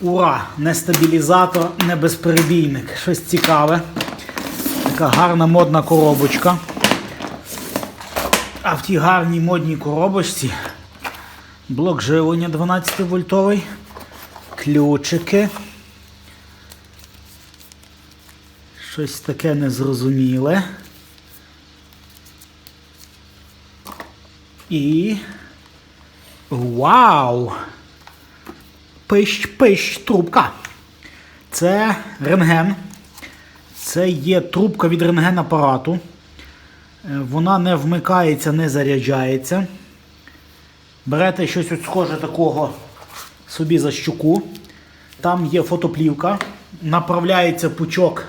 Ура! Не стабілізатор, не безперебійник. Щось цікаве. Така гарна модна коробочка. А в тій гарній модній коробочці блок живлення 12 вольтовий, ключики. Щось таке незрозуміле. І. Вау! Пищ-пищ трубка. Це рентген. Це є трубка від рентген апарату. Е, Вона не вмикається, не заряджається. Берете щось от схоже такого собі за щуку. Там є фотоплівка. Направляється пучок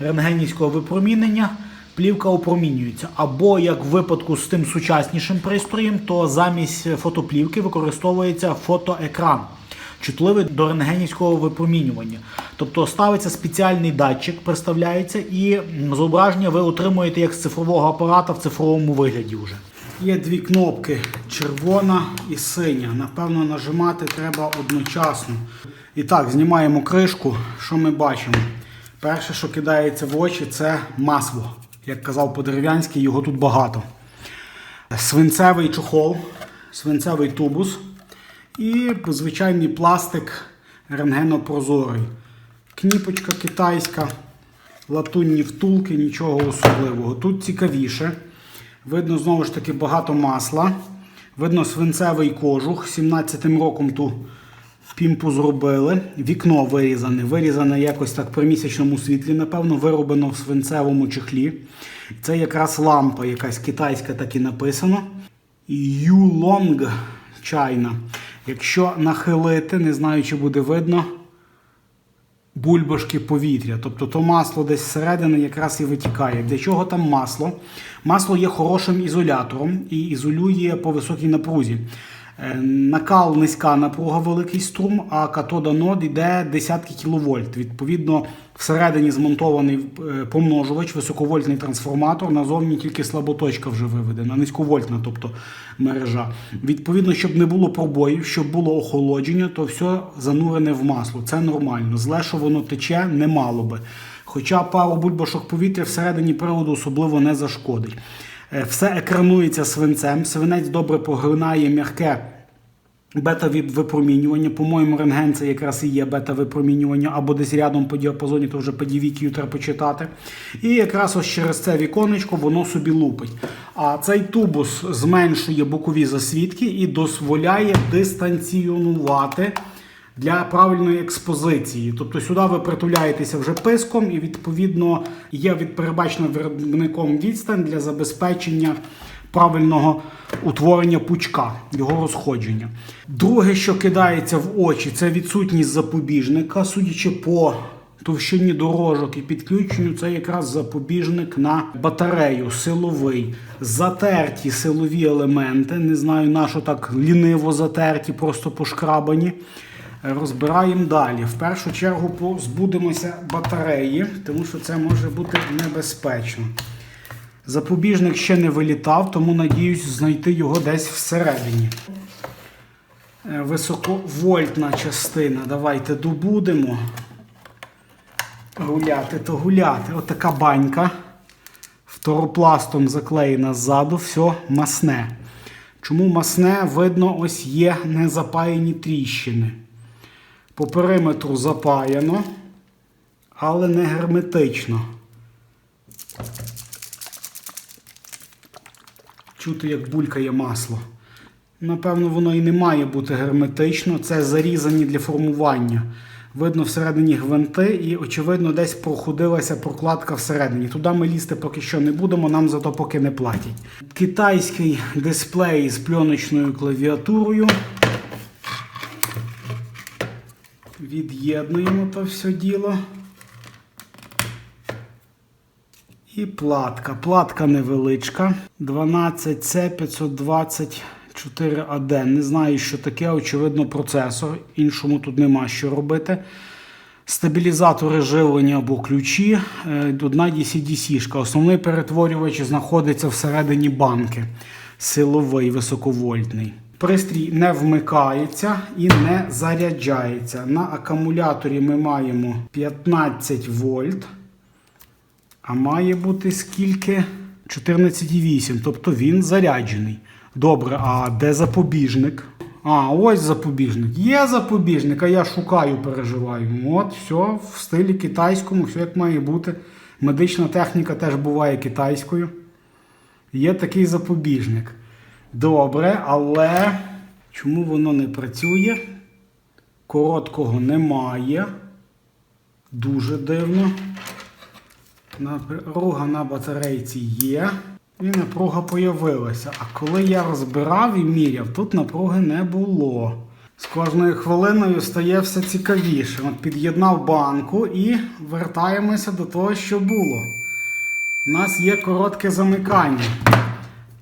рентгенівського випромінення. Плівка опромінюється. Або, як в випадку з тим сучаснішим пристроєм, то замість фотоплівки використовується фотоекран, чутливий до рентгенівського випромінювання. Тобто ставиться спеціальний датчик, представляється, і зображення ви отримуєте як з цифрового апарата в цифровому вигляді вже. Є дві кнопки червона і синя. Напевно, нажимати треба одночасно. І так, знімаємо кришку. Що ми бачимо? Перше, що кидається в очі, це масло. Як казав по-дерев'янськи, його тут багато. Свинцевий чохол, свинцевий тубус і звичайний пластик рентгенопрозорий. Кніпочка китайська, латунні втулки, нічого особливого. Тут цікавіше. Видно знову ж таки багато масла. Видно свинцевий кожух. 17-м роком ту пімпу зробили. Вікно вирізане. Вирізане якось так при місячному світлі, напевно, вироблено в свинцевому чехлі. Це якраз лампа, якась китайська, так і написано. Юлонг чайна. Якщо нахилити, не знаю, чи буде видно, бульбашки повітря. Тобто то масло десь зсередини якраз і витікає. Для чого там масло? Масло є хорошим ізолятором і ізолює по високій напрузі. Е, Накал низька напруга, великий струм, а катода нод йде десятки кіловольт. Відповідно, всередині змонтований е, помножувач, високовольтний трансформатор, назовні тільки слаботочка вже виведена, низьковольтна, тобто мережа. Відповідно, щоб не було пробоїв, щоб було охолодження, то все занурене в масло. Це нормально. Зле, що воно тече, не мало би. Хоча пару бульбашок повітря всередині приладу особливо не зашкодить. Е, Все екранується свинцем, свинець добре поглинає м'яке бета-випромінювання. По-моєму, рентген це якраз і є бета-випромінювання, або десь рядом по діапазоні, то вже по дівікію треба почитати. І якраз ось через це віконечко воно собі лупить. А цей тубус зменшує бокові засвідки і дозволяє дистанціонувати для правильної експозиції. Тобто сюди ви притуляєтеся вже писком, і відповідно є від передбачена виробником відстань для забезпечення правильного утворення пучка, його розходження. Друге, що кидається в очі, це відсутність запобіжника, судячи по. Товщині дорожок і підключенню це якраз запобіжник на батарею, силовий, затерті силові елементи. Не знаю, на що так ліниво затерті, просто пошкрабані. Розбираємо далі. В першу чергу позбудемося батареї, тому що це може бути небезпечно. Запобіжник ще не вилітав, тому надіюсь знайти його десь всередині. Е, Високовольтна частина. Давайте добудемо. Гуляти то гуляти. Отака банька. Фторопластом заклеєна ззаду, все масне. Чому масне? Видно, ось є незапаяні тріщини. По периметру запаяно, але не герметично. Чути, як булькає масло. Напевно, воно і не має бути герметично. Це зарізані для формування. Видно всередині гвинти і, очевидно, десь проходилася прокладка всередині. Туди ми лізти поки що не будемо, нам зато поки не платять. Китайський дисплей з пленочною клавіатурою. Від'єднуємо то все діло. І платка. Платка невеличка. 12C524AD. Не знаю, що таке, очевидно, процесор. Іншому тут нема що робити. Стабілізатори живлення або ключі. Е, Одна DC-DC. Основний перетворювач знаходиться всередині банки. Силовий, високовольтний. Пристрій не вмикається і не заряджається. На акумуляторі ми маємо 15 вольт, а має бути скільки? 14,8. Тобто він заряджений. Добре, а де запобіжник? А, ось запобіжник. Є запобіжник, а я шукаю, переживаю. От, все, в стилі китайському, все як має бути. Медична техніка теж буває китайською. Є такий запобіжник. Добре, але чому воно не працює? Короткого немає. Дуже дивно. Напруга на батарейці є. І напруга появилася. А коли я розбирав і міряв, тут напруги не було. З кожною хвилиною стає все цікавіше. От під'єднав банку і вертаємося до того, що було. У нас є коротке замикання.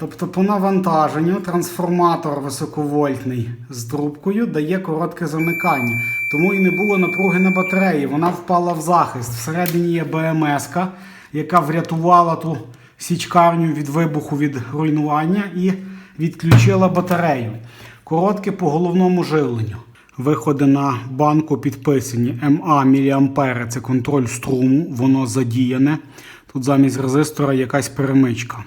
Тобто по навантаженню трансформатор високовольтний з трубкою дає коротке замикання. Тому і не було напруги на батареї. Вона впала в захист. Всередині є БМС, яка врятувала ту січкарню від вибуху від руйнування і відключила батарею. Коротке по головному живленню. Виходи на банку підписані МА міліампери це контроль струму, воно задіяне. Тут замість резистора якась перемичка.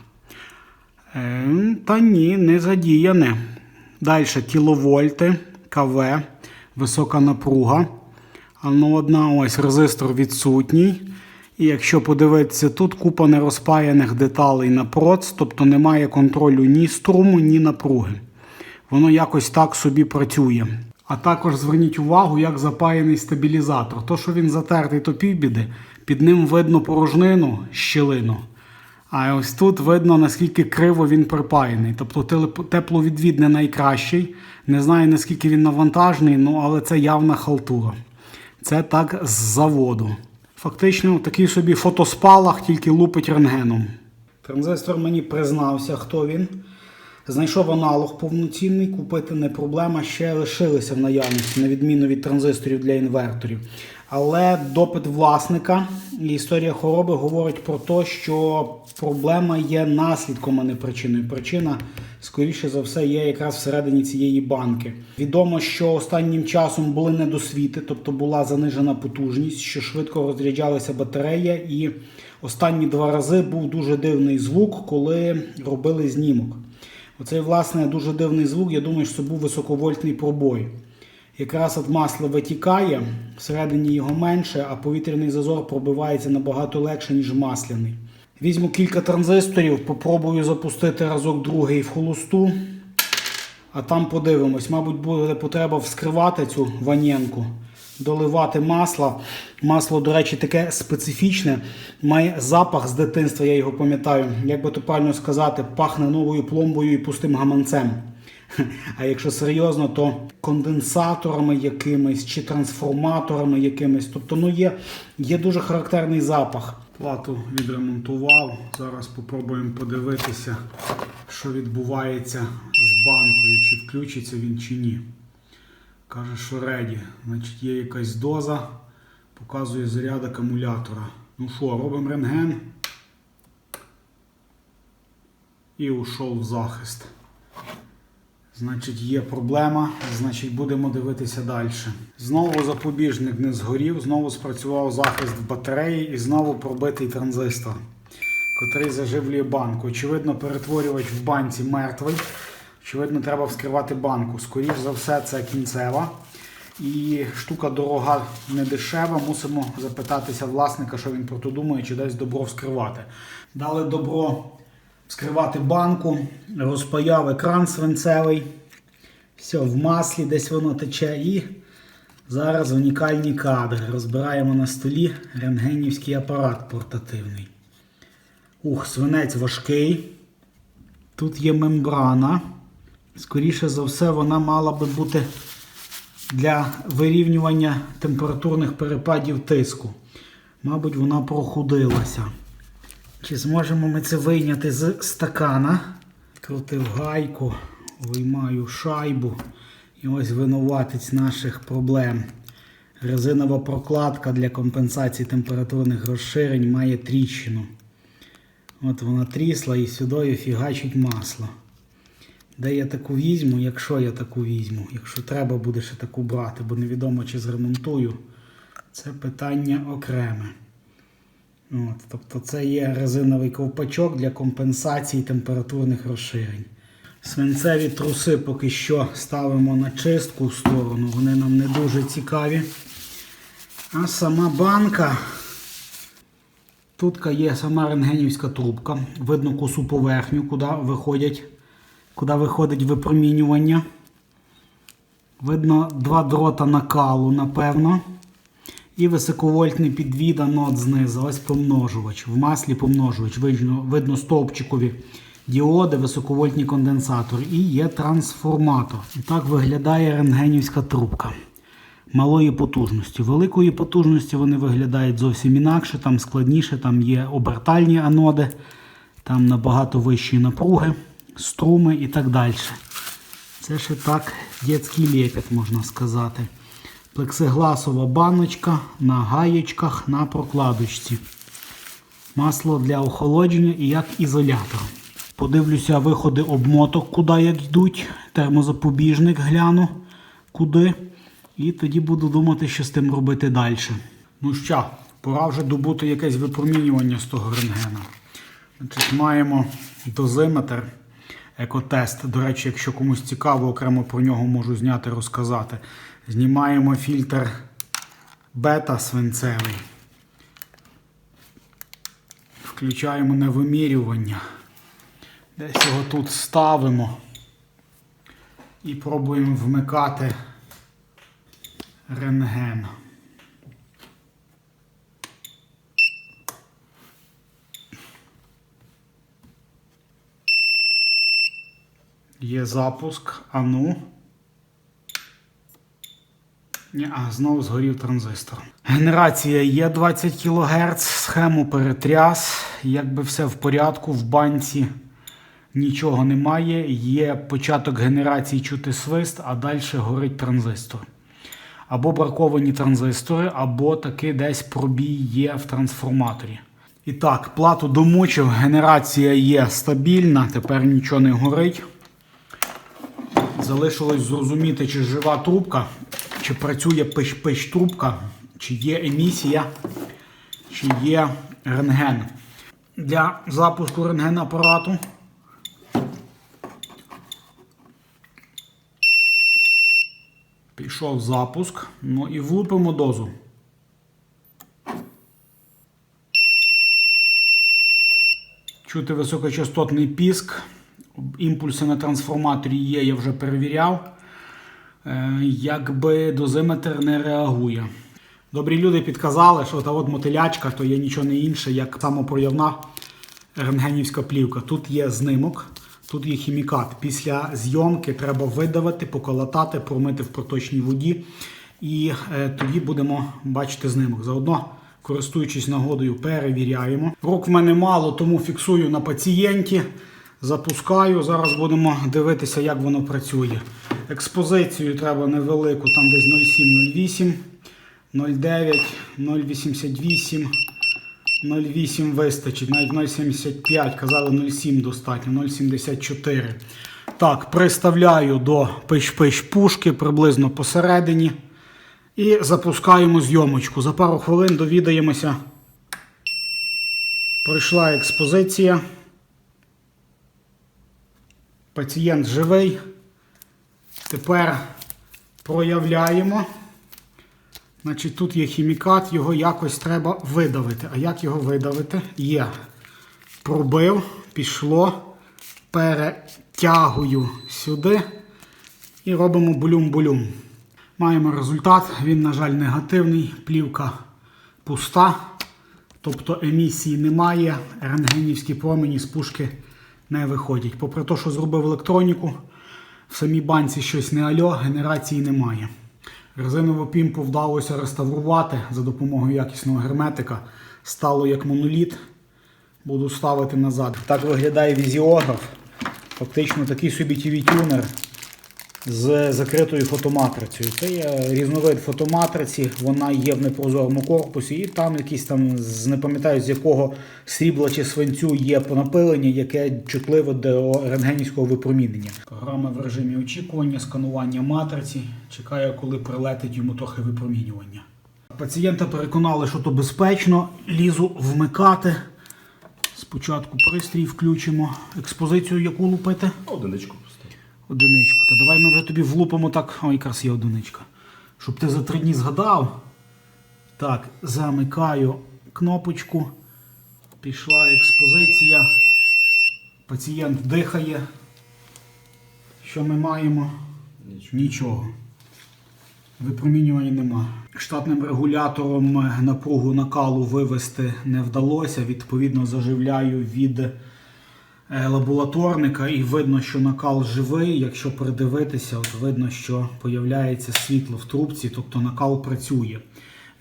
Е, Та ні, не задіяне. Далі кіловольти, КВ, висока напруга. Ну одна ось резистор відсутній. І якщо подивитися, тут купа нерозпаяних деталей на проц, тобто немає контролю ні струму, ні напруги. Воно якось так собі працює. А також зверніть увагу, як запаяний стабілізатор. То, що він затертий, то півбіди, під ним видно порожнину, щілину. А ось тут видно, наскільки криво він припаяний. Тобто тепловідвід не найкращий. Не знаю, наскільки він навантажений, ну, але це явна халтура. Це так з заводу. Фактично такий собі фотоспалах, тільки лупить рентгеном. Транзистор мені признався, хто він. Знайшов аналог повноцінний, купити не проблема, ще лишилися в наявності, на відміну від транзисторів для інверторів. Але допит власника і історія хвороби говорить про те, що проблема є наслідком, а не причиною. Причина, скоріше за все, є якраз всередині цієї банки. Відомо, що останнім часом були недосвіти, тобто була занижена потужність, що швидко розряджалася батарея, і останні два рази був дуже дивний звук, коли робили знімок. Оцей, власне, дуже дивний звук, я думаю, що це був високовольтний пробой. Якраз от масло витікає, всередині його менше, а повітряний зазор пробивається набагато легше, ніж масляний. Візьму кілька транзисторів, попробую запустити разок другий в холосту, а там подивимось. Мабуть, буде потреба вскривати цю ванєнку, доливати масло. Масло, до речі, таке специфічне, має запах з дитинства, я його пам'ятаю. Як би то правильно сказати, пахне новою пломбою і пустим гаманцем. А якщо серйозно, то конденсаторами якимись чи трансформаторами якимись. Тобто ну є, є дуже характерний запах. Плату відремонтував. Зараз спробуємо подивитися, що відбувається з банкою, чи включиться він чи ні. Каже, що реді. Значить, є якась доза, показує заряд акумулятора. Ну що, робимо рентген. І ушов в захист. Значить, є проблема, значить, будемо дивитися далі. Знову запобіжник не згорів, знову спрацював захист в батареї і знову пробитий транзистор, котрий заживлює банку. Очевидно, перетворювач в банці мертвий. Очевидно, треба вскривати банку. Скоріше за все, це кінцева. І штука дорога не дешева. Мусимо запитатися власника, що він про то думає, чи дасть добро вскривати. Дали добро вскривати банку, розпаяв екран свинцевий. Все, в маслі десь воно тече. І зараз унікальні кадри. Розбираємо на столі рентгенівський апарат портативний. Ух, свинець важкий. Тут є мембрана. Скоріше за все, вона мала би бути для вирівнювання температурних перепадів тиску. Мабуть, вона прохудилася. Чи зможемо ми це вийняти з стакана? Крутив гайку, виймаю шайбу. І ось винуватець наших проблем. Резинова прокладка для компенсації температурних розширень має тріщину. От вона трісла і сюди фігачить масло. Де я таку візьму, якщо я таку візьму, якщо треба буде ще таку брати, бо невідомо чи зремонтую. Це питання окреме. От, тобто це є резиновий ковпачок для компенсації температурних розширень. Свинцеві труси поки що ставимо на чистку в сторону, вони нам не дуже цікаві. А сама банка. Тут є сама рентгенівська трубка. Видно косу поверхню, куди виходять, куди виходить випромінювання. Видно два дрота накалу, напевно. І високовольтний підвід анод знизу. Ось помножувач. В маслі помножувач. Видно, видно стовпчикові діоди, високовольтні конденсатори. І є трансформатор. І так виглядає рентгенівська трубка. Малої потужності. Великої потужності вони виглядають зовсім інакше, там складніше, там є обертальні аноди, там набагато вищі напруги, струми і так далі. Це ще так дитячий лепет, можна сказати. Плексигласова баночка на гаєчках на прокладочці. Масло для охолодження і як ізолятор. Подивлюся виходи обмоток, куди як йдуть. Термозапобіжник гляну, куди. І тоді буду думати, що з тим робити далі. Ну що, пора вже добути якесь випромінювання з того рентгена. Значить, маємо дозиметр, екотест. До речі, якщо комусь цікаво, окремо про нього можу зняти, розказати. Знімаємо фільтр бета свинцевий. Включаємо на вимірювання. Десь його тут ставимо і пробуємо вмикати рентген. Є запуск. А ну. Ні, а знову згорів транзистор. Генерація є 20 кГц, схему перетряс. Якби все в порядку, в банці нічого немає. Є початок генерації чути свист, а далі горить транзистор. Або браковані транзистори, або таки десь пробій є в трансформаторі. І так, плату домучив, генерація є стабільна, тепер нічого не горить. Залишилось зрозуміти, чи жива трубка, чи працює пищ-пищ трубка, чи є емісія, чи є рентген. Для запуску рентген апарату пішов запуск. Ну і влупимо дозу. Чути високочастотний піск. Імпульси на трансформаторі є, я вже перевіряв. Е, Якби дозиметр не реагує. Добрі люди підказали, що та от мотилячка то є нічого не інше, як самопроявна рентгенівська плівка. Тут є знимок, тут є хімікат. Після зйомки треба видавити, поколотати, промити в проточній воді. І е, тоді будемо бачити знимок. Заодно, користуючись нагодою, перевіряємо. Рук в мене мало, тому фіксую на пацієнті. Запускаю. Зараз будемо дивитися, як воно працює. Експозицію треба невелику, там десь 0,7-0,8, 0,9, 0,88, 0,8 вистачить, навіть 0,75, казали 0,7 достатньо, 0,74. Так, приставляю до пиш-пиш пушки приблизно посередині. І запускаємо зйомочку. За пару хвилин довідаємося. Пройшла експозиція. Пацієнт живий. Тепер проявляємо. Значить, Тут є хімікат, його якось треба видавити. А як його видавити? Є. Пробив, пішло, перетягую сюди і робимо булюм-булюм. Маємо результат, він, на жаль, негативний, плівка пуста, тобто емісії немає, рентгенівські промені з пушки не виходять. Попри те, що зробив електроніку, в самій банці щось не альо, генерації немає. Резинову пімпу вдалося реставрувати за допомогою якісного герметика. Стало як моноліт. Буду ставити назад. Так виглядає візіограф. Фактично такий собі TV-тюнер. З закритою фотоматрицею. Це є різновид фотоматриці, вона є в непрозорому корпусі, і там якийсь там, не пам'ятаю з якого срібла чи свинцю є напилення, яке чутливе до рентгенівського випромінення. Програма в режимі очікування, сканування матриці. Чекає, коли прилетить йому трохи випромінювання. Пацієнта переконали, що то безпечно. Лізу вмикати. Спочатку пристрій включимо. Експозицію яку лупити? Одиничку. Одиничку. Та давай ми вже тобі влупимо так. Ой, якраз є одиничка. Щоб ти за три дні згадав. Так, замикаю кнопочку. Пішла експозиція. Пацієнт дихає. Що ми маємо? Нічого. Нічого. Випромінювання нема. Штатним регулятором напругу накалу вивести не вдалося. Відповідно, заживляю від лабораторника і видно, що накал живий. Якщо придивитися, от видно, що появляється світло в трубці, тобто накал працює.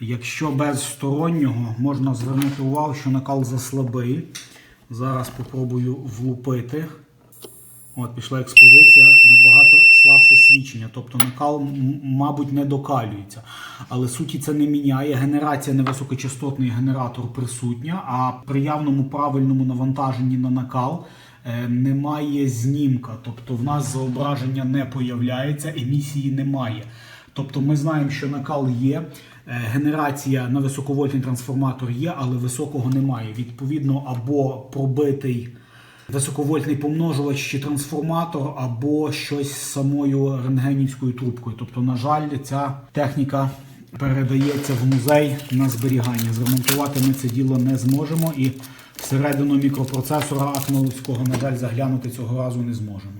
Якщо без стороннього, можна звернути увагу, що накал заслабий. Зараз попробую влупити. От, пішла експозиція, набагато слабше свідчення. Тобто накал, мабуть, не докалюється. Але суті це не міняє. Генерація невисокочастотний генератор присутня, а при явному правильному навантаженні на накал е, немає знімка. Тобто в нас зображення не появляється, емісії немає. Тобто ми знаємо, що накал є, е, генерація на високовольтний трансформатор є, але високого немає. Відповідно, або пробитий високовольтний помножувач чи трансформатор, або щось з самою рентгенівською трубкою. Тобто, на жаль, ця техніка передається в музей на зберігання. Зремонтувати ми це діло не зможемо і всередину мікропроцесора Атмеловського, на жаль, заглянути цього разу не зможемо.